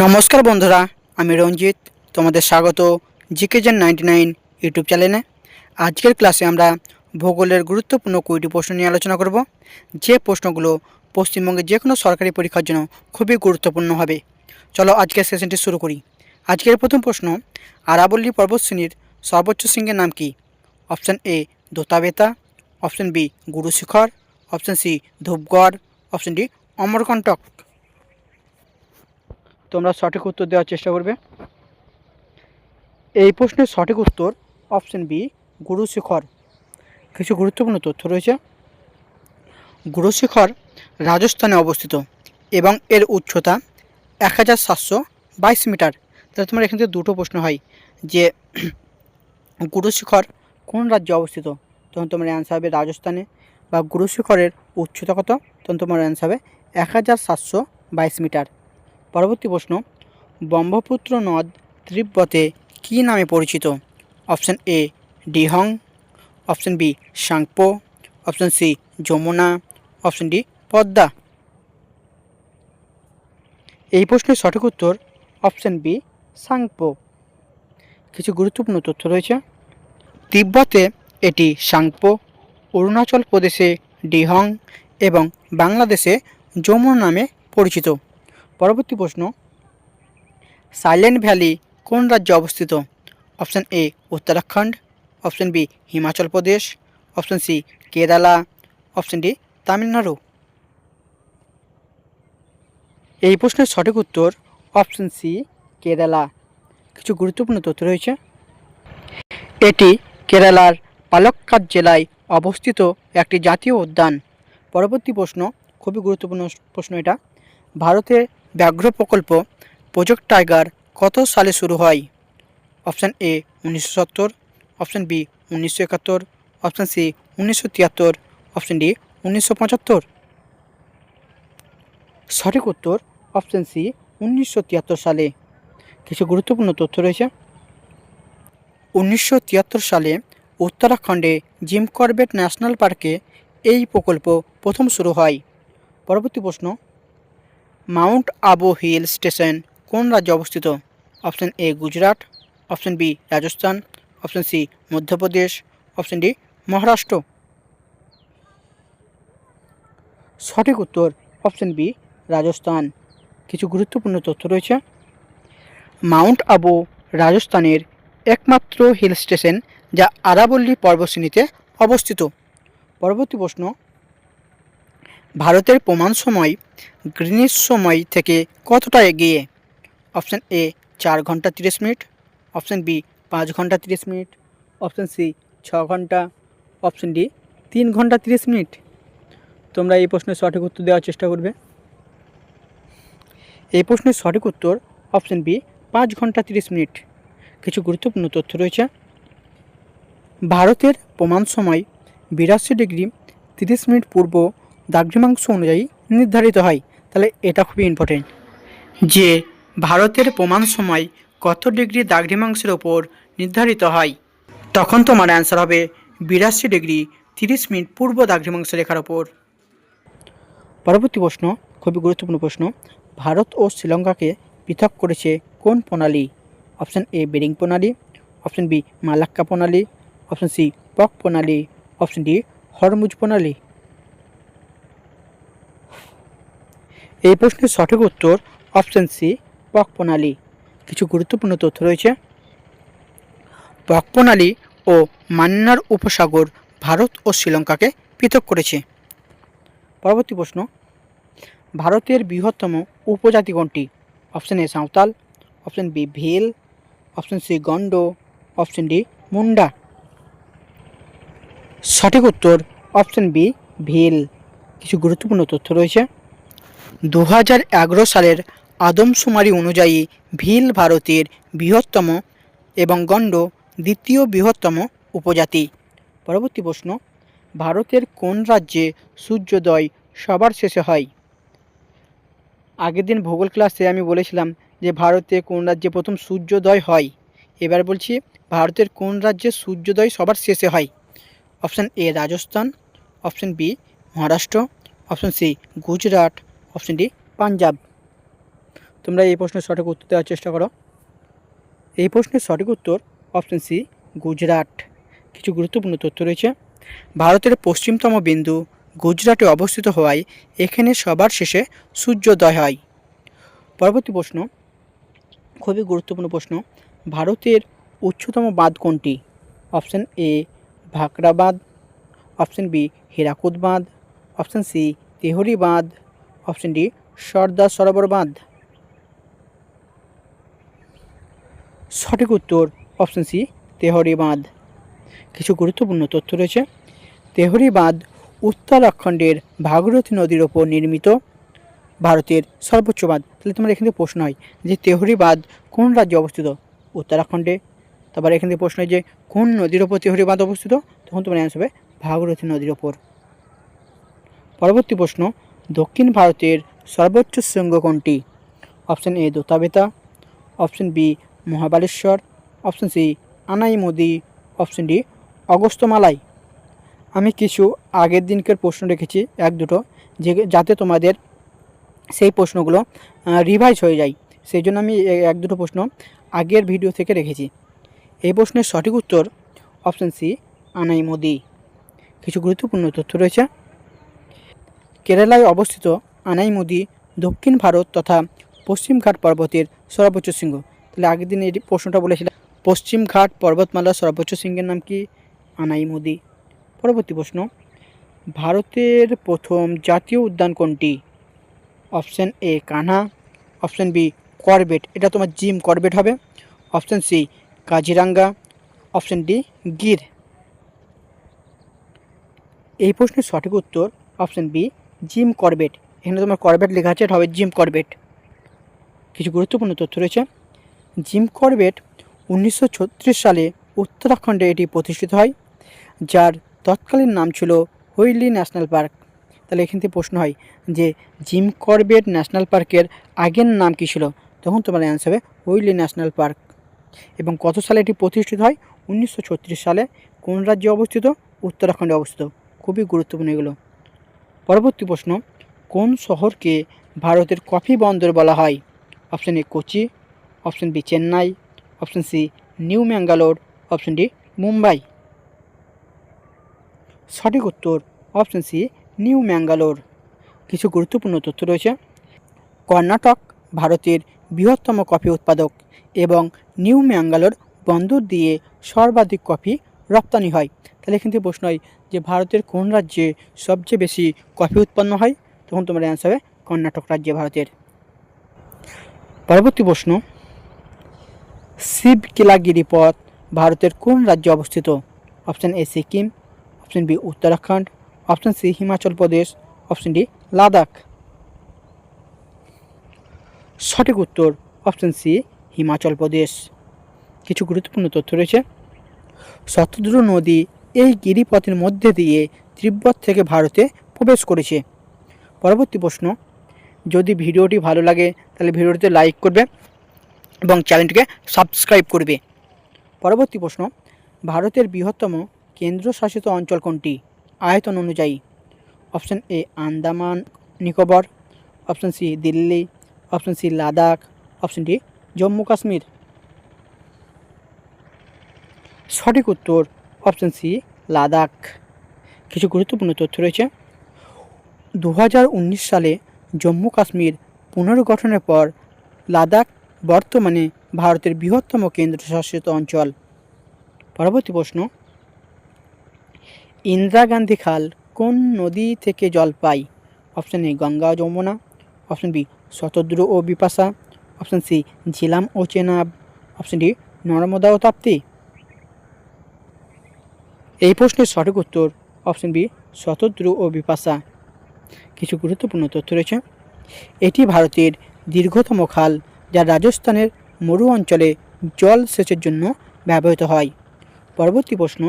নমস্কার বন্ধুরা, আমি রঞ্জিত, তোমাদের স্বাগত GK gen ninety nine YouTube চ্যানেলে। আজকের ক্লাসে আমরা ভূগোলের গুরুত্বপূর্ণ কুড়িটি প্রশ্ন নিয়ে আলোচনা করব। যে প্রশ্নগুলো পশ্চিমবঙ্গের যে কোনো সরকারি পরীক্ষার জন্য খুবই গুরুত্বপূর্ণ হবে। চলো আজকের সেশনটি শুরু করি। আজকের প্রথম প্রশ্ন, আরাবল্লী পর্বতশ্রেণীর সর্বোচ্চ শৃঙ্গের নাম কি? Option A, Doddabetta, option B, Gurushikhar, option C, Dhupgarh, option D Amarkantak তোমরা সঠিক উত্তর দেওয়ার চেষ্টা করবে। এই প্রশ্নের সঠিক উত্তর অপশন বি গুরুশিখর কিছু গুরুত্বপূর্ণ তথ্য রয়েছে। গুরুশিখর রাজস্থানে অবস্থিত এবং এর উচ্চতা এক হাজার সাতশো বাইশ মিটার। তাহলে তোমার এখান থেকে দুটো প্রশ্ন হয় যে গুরুশিখর কোন রাজ্যে অবস্থিত? তখন তোমার অ্যান্সার হবে রাজস্থানে বা গুরুশিখরের উচ্চতা কত? তখন তোমার অ্যান্সার হবে এক হাজার সাতশো বাইশ মিটার। পরবর্তী প্রশ্ন, ব্রহ্মপুত্র নদ তিব্বতে কী নামে পরিচিত? Option A, Dihang, option B, Tsangpo, option C, Yamuna, option D, Padma. এই প্রশ্নের সঠিক উত্তর অপশান বি, সাংপো। কিছু গুরুত্বপূর্ণ তথ্য রয়েছে। তিব্বতে এটি সাংপো, অরুণাচল প্রদেশে ডিহং এবং বাংলাদেশে যমুনা নামে পরিচিত। পরবর্তী প্রশ্ন সাইলেন্ট ভ্যালি কোন রাজ্যে অবস্থিত? Option A Uttarakhand. Option B Himachal Pradesh. Option C Kerala. Option D Tamil Nadu. এই প্রশ্নের সঠিক উত্তর অপশান সি কেরালা। কিছু গুরুত্বপূর্ণ তথ্য রয়েছে। এটি কেরালার পালক্কাদ জেলায় অবস্থিত একটি জাতীয় উদ্যান। পরবর্তী প্রশ্ন, খুবই গুরুত্বপূর্ণ প্রশ্ন এটা। ভারতের ব্যাঘ্র প্রকল্প প্রজেক্ট টাইগার কত সালে শুরু হয়? অপশান এ উনিশশো সত্তর, অপশান বি উনিশশো একাত্তর, অপশান সি উনিশশো তিয়াত্তর, অপশান ডি উনিশশো পঁচাত্তর। সঠিক উত্তর অপশান সি উনিশশো তিয়াত্তর সালে। কিছু গুরুত্বপূর্ণ তথ্য রয়েছে। উনিশশো তিয়াত্তর সালে উত্তরাখণ্ডে জিম করবেট ন্যাশনাল পার্কে এই প্রকল্প প্রথম শুরু হয়। পরবর্তী প্রশ্ন মাউন্ট আবু হিল স্টেশন কোন রাজ্যে অবস্থিত? Option A Gujarat, option B Rajasthan, option C Madhya Pradesh, option D Maharashtra. সঠিক উত্তর অপশান বি রাজস্থান। কিছু গুরুত্বপূর্ণ তথ্য রয়েছে। মাউন্ট আবু রাজস্থানের একমাত্র হিল স্টেশন যা আরাবল্লী পর্বতশ্রেণীতে অবস্থিত। পরবর্তী প্রশ্ন ভারতের প্রমাণ সময় গ্রিনিস সময় থেকে কতটা এগিয়ে? অপশান এ চার ঘণ্টা তিরিশ মিনিট। অপশান বি পাঁচ ঘণ্টা তিরিশ মিনিট। অপশান সি ছ ঘণ্টা। অপশান ডি তিন ঘণ্টা তিরিশ মিনিট। তোমরা এই প্রশ্নের সঠিক উত্তর দেওয়ার চেষ্টা করবে। এই প্রশ্নের সঠিক উত্তর, অপশান বি পাঁচ ঘণ্টা তিরিশ মিনিট। কিছু গুরুত্বপূর্ণ তথ্য রয়েছে। ভারতের প্রমাণ সময় বিরাশি ডিগ্রি তিরিশ মিনিট পূর্ব দ্রাঘিমাংশ অনুযায়ী নির্ধারিত হয়, তাহলে এটা খুবই ইম্পর্টেন্ট যে ভারতের প্রমাণ সময় কত ডিগ্রি দ্রাঘিমাংশের ওপর নির্ধারিত হয়, তখন তোমার অ্যান্সার হবে বিরাশি ডিগ্রি তিরিশ মিনিট পূর্ব দ্রাঘিমাংশ রেখার ওপর। পরবর্তী প্রশ্ন, খুবই গুরুত্বপূর্ণ প্রশ্ন, ভারত ও শ্রীলঙ্কাকে পৃথক করেছে কোন প্রণালী? অপশান এ বেরিং প্রণালী, অপশান বি মালাক্কা প্রণালী, অপশান সি পক প্রণালী, অপশান ডি হরমুজ প্রণালী। এই প্রশ্নের সঠিক উত্তর অপশান সি পক প্রণালী কিছু গুরুত্বপূর্ণ তথ্য রয়েছে। পক প্রণালী ও মান্নার উপসাগর ভারত ও শ্রীলঙ্কাকে পৃথক করেছে। পরবর্তী প্রশ্ন, ভারতের বৃহত্তম উপজাতি কোনটি? Option A Santhal, option B Bhil, option C Gond, option D Munda. সঠিক উত্তর অপশান বি ভিল। কিছু গুরুত্বপূর্ণ তথ্য রয়েছে। দু হাজার এগারো সালের আদমশুমারি অনুযায়ী ভিল ভারতের বৃহত্তম এবং গণ্ড দ্বিতীয় বৃহত্তম উপজাতি। পরবর্তী প্রশ্ন, ভারতের কোন রাজ্যে সূর্যোদয় সবার শেষে হয়? আগের দিন ভূগোল ক্লাসে আমি বলেছিলাম যে ভারতে কোন রাজ্যে প্রথম সূর্যোদয় হয়। এবার বলছি, ভারতের কোন রাজ্যে সূর্যোদয় সবার শেষে হয়? Option A Rajasthan, option B Maharashtra, option C Gujarat option D Punjab তোমরা এই প্রশ্নের সঠিক উত্তর দেওয়ার চেষ্টা করো। এই প্রশ্নের সঠিক উত্তর অপশন সি গুজরাট। কিছু গুরুত্বপূর্ণ তথ্য রয়েছে। ভারতের পশ্চিমতম বিন্দু গুজরাটে অবস্থিত হওয়ায় এখানে সবার শেষে সূর্যোদয় হয়। পরবর্তী প্রশ্ন, খুবই গুরুত্বপূর্ণ প্রশ্ন, ভারতের উচ্চতম বাঁধ কোনটি? অপশান এ ভাকরা বাঁধ। অপশন বি হীরাকুদ বাঁধ। অপশন সি তেহরি বাঁধ। অপশন ডি সর্দার সরোবর বাঁধ। সঠিক উত্তর অপশন সি, তেহরি বাঁধ। কিছু গুরুত্বপূর্ণ তথ্য রয়েছে। তেহরি বাঁধ উত্তরাখণ্ডের ভাগীরথী নদীর ওপর নির্মিত। ভারতের সর্বোচ্চ বাঁধ। তাহলে তোমার এখান থেকে প্রশ্ন হয় যে তেহরি বাঁধ কোন রাজ্যে অবস্থিত? উত্তরাখণ্ডে। তারপর এখান থেকে প্রশ্ন হয় যে কোন নদীর ওপর তেহরি বাঁধ অবস্থিত? তখন তোমার অ্যান্সার হবে ভাগীরথী নদীর ওপর। পরবর্তী প্রশ্ন দক্ষিণ ভারতের সর্বোচ্চ শৃঙ্গ কোনটি? Option A Doddabetta option B Mahabaleshwar, option C Anamudi, option D Agasthyamalai আমি কিছু আগের দিনকার প্রশ্ন রেখেছি, এক দুটো, যে যাতে তোমাদের সেই প্রশ্নগুলো রিভাইজ হয়ে যায়। সেই জন্য আমি এক দুটো প্রশ্ন আগের ভিডিও থেকে রেখেছি। এই প্রশ্নের সঠিক উত্তর অপশন সি আনাইমুদি। কিছু গুরুত্বপূর্ণ তথ্য রয়েছে। কেরালায় অবস্থিত আনাইমুদি দক্ষিণ ভারত তথা পশ্চিমঘাট পর্বতের সর্বোচ্চ শৃঙ্গ। তাহলে আগের দিন এই প্রশ্নটা বলেছিলাম। পশ্চিমঘাট পর্বতমালার সর্বোচ্চ শৃঙ্গের নাম কি? আনাইমুদি পরবর্তী প্রশ্ন। ভারতের প্রথম জাতীয় উদ্যান কোনটি? Option A Kanha, option B Corbett. এটা তোমার জিম করবেট হবে। Option C Kaziranga, option D Gir. এই প্রশ্নের সঠিক উত্তর অপশন বি জিম করবেট। এখানে তোমার করবেট লেখা আছে, এটা হবে জিম করবেট। কিছু গুরুত্বপূর্ণ তথ্য রয়েছে। জিম করবেট উনিশশো ছত্রিশ সালে উত্তরাখণ্ডে এটি প্রতিষ্ঠিত হয়, যার তৎকালীন নাম ছিল হুইলি ন্যাশনাল পার্ক। তাহলে এখান থেকে প্রশ্ন হয় যে, জিম করবেট ন্যাশনাল পার্কের আগের নাম কী ছিল? তখন তোমার অ্যান্সার হবে হুইলি ন্যাশনাল পার্ক। এবং কত সালে এটি প্রতিষ্ঠিত হয়? উনিশশো ছত্রিশ সালে কোন রাজ্যে অবস্থিত? উত্তরাখণ্ডে অবস্থিত। খুবই গুরুত্বপূর্ণ এগুলো। পরবর্তী প্রশ্ন, কোন শহরকে ভারতের কফি বন্দর বলা হয়? Option A Kochi, option B Chennai, option C new Mangalore, option D Mumbai. সঠিক উত্তর, অপশন সি নিউ ম্যাঙ্গালোর। কিছু গুরুত্বপূর্ণ তথ্য রয়েছে। কর্ণাটক, ভারতের বৃহত্তম কফি উৎপাদক এবং নিউ ম্যাঙ্গালোর বন্দর দিয়ে সর্বাধিক কফি রপ্তানি হয়। তাহলে এখান থেকে প্রশ্ন হয় যে ভারতের কোন রাজ্যে সবচেয়ে বেশি কফি উৎপন্ন হয়? তখন তোমার অ্যান্সার হবে কর্ণাটক রাজ্যে ভারতের। পরবর্তী প্রশ্ন, শিবকিলাগিরি পথ ভারতের কোন রাজ্যে অবস্থিত? Option A Sikkim option B Uttarakhand option C Himachal Pradesh option D Ladakh. সঠিক উত্তর অপশন সি হিমাচল প্রদেশ। কিছু গুরুত্বপূর্ণ তথ্য রয়েছে। শতদ্রু নদী এই গিরিপথের মধ্যে দিয়ে তিব্বত থেকে ভারতে প্রবেশ করেছে। পরবর্তী প্রশ্ন, যদি ভিডিওটি ভালো লাগে, তাহলে ভিডিওটিতে লাইক করবে এবং চ্যানেলটিকে সাবস্ক্রাইব করবে। পরবর্তী প্রশ্ন, ভারতের বৃহত্তম কেন্দ্রশাসিত অঞ্চল কোনটি? আয়তন অনুযায়ী। Option A, Andaman, Nicobar. Option C, Delhi. Option C, Ladakh. Option D Jammu Kashmir সঠিক উত্তর অপশন সি, লাদাখ। কিছু গুরুত্বপূর্ণ তথ্য রয়েছে। দু হাজার উনিশ সালে জম্মু কাশ্মীর পুনর্গঠনের পর লাদাখ বর্তমানে ভারতের বৃহত্তম কেন্দ্রশাসিত অঞ্চল। পরবর্তী প্রশ্ন, ইন্দিরা গান্ধী খাল কোন নদী থেকে জল পায়? অপশন এ, গঙ্গা ও যমুনা। অপশন বি, শতদ্রু ও বিপাশা। অপশন সি, ঝিলাম ও চেনাব। অপশন ডি, নর্মদা ও তাপ্তি। এই প্রশ্নের সঠিক উত্তর অপশন বি শতদ্রু ও বিপাশা। কিছু গুরুত্বপূর্ণ তথ্য রয়েছে। এটি ভারতের দীর্ঘতম খাল, যা রাজস্থানের মরু অঞ্চলে জল সেচের জন্য ব্যবহৃত হয়। পরবর্তী প্রশ্ন,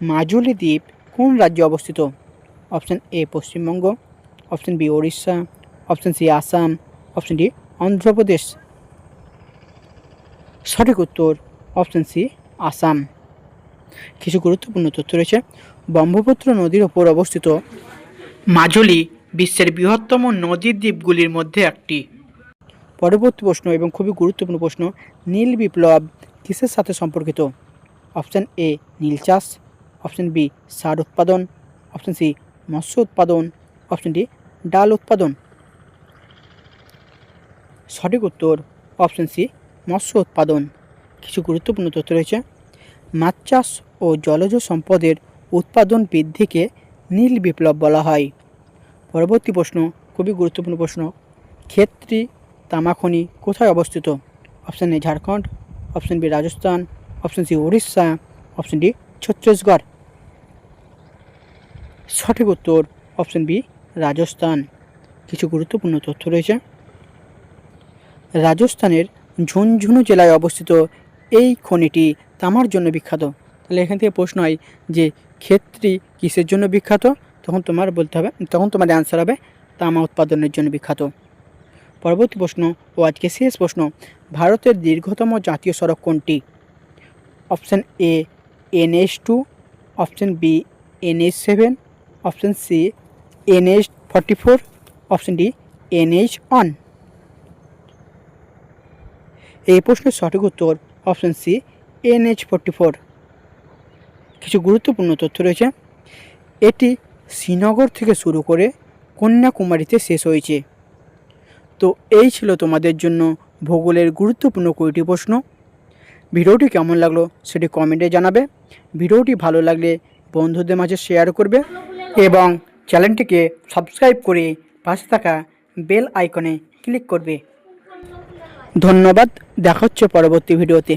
মাজুলি দ্বীপ কোন রাজ্যে অবস্থিত? Option A, Paschimbanga, option B, Odisha, option C, Assam, option D, Andhra Pradesh. সঠিক উত্তর অপশন সি, আসাম। কিছু গুরুত্বপূর্ণ তথ্য রয়েছে। ব্রহ্মপুত্র নদীর ওপর অবস্থিত মাজুলি বিশ্বের বৃহত্তম নদীর দ্বীপগুলির মধ্যে একটি। পরবর্তী প্রশ্ন এবং খুবই গুরুত্বপূর্ণ প্রশ্ন, নীল বিপ্লব কিসের সাথে সম্পর্কিত? অপশান এ, নীল চাষ। অপশান বি, সার উৎপাদন। অপশান সি, মৎস্য উৎপাদন। অপশান ডি, ডাল উৎপাদন। সঠিক উত্তর অপশান সি, মৎস্য উৎপাদন। কিছু গুরুত্বপূর্ণ তথ্য রয়েছে। মাছ চাষ ও জলজ সম্পদের উৎপাদন বৃদ্ধিকে নীল বিপ্লব বলা হয়। পরবর্তী প্রশ্ন, খুবই গুরুত্বপূর্ণ প্রশ্ন, ক্ষেত্রী তামাখনি কোথায় অবস্থিত? Option A Jharkhand, option B Rajasthan, option C Orissa, option D Chhattisgarh. সঠিক উত্তর, অপশান বি রাজস্থান। কিছু গুরুত্বপূর্ণ তথ্য রয়েছে। রাজস্থানের ঝুনঝুনু জেলায় অবস্থিত এই খনিটি তামার জন্য বিখ্যাত। তাহলে এখান থেকে প্রশ্ন হয় যে, ক্ষেত্রী কিসের জন্য বিখ্যাত? তখন তোমার বলতে হবে, তখন তোমার অ্যান্সার হবে, তামা উৎপাদনের জন্য বিখ্যাত। পরবর্তী প্রশ্ন ও আজকে শেষ প্রশ্ন, ভারতের দীর্ঘতম জাতীয় সড়ক কোনটি? Option A, N NS two, option B NS seven, option C NS forty four, option D NH one. এই প্রশ্নের সঠিক উত্তর option C NH forty four. কিছু গুরুত্বপূর্ণ তথ্য রয়েছে। এটি শ্রীনগর থেকে শুরু করে কন্যাকুমারীতে শেষ হয়েছে। তো এই ছিল তোমাদের জন্য ভূগোলের গুরুত্বপূর্ণ কুড়িটি প্রশ্ন। ভিডিওটি কেমন লাগল সেটি কমেন্টে জানাবে। ভিডিওটি ভালো লাগলে বন্ধুদের মাঝে শেয়ার করবে এবং চ্যানেলটিকে সাবস্ক্রাইব করে পাশে থাকা বেল আইকনে ক্লিক করবে। ধন্যবাদ। দেখা হচ্ছে পরবর্তী ভিডিওতে।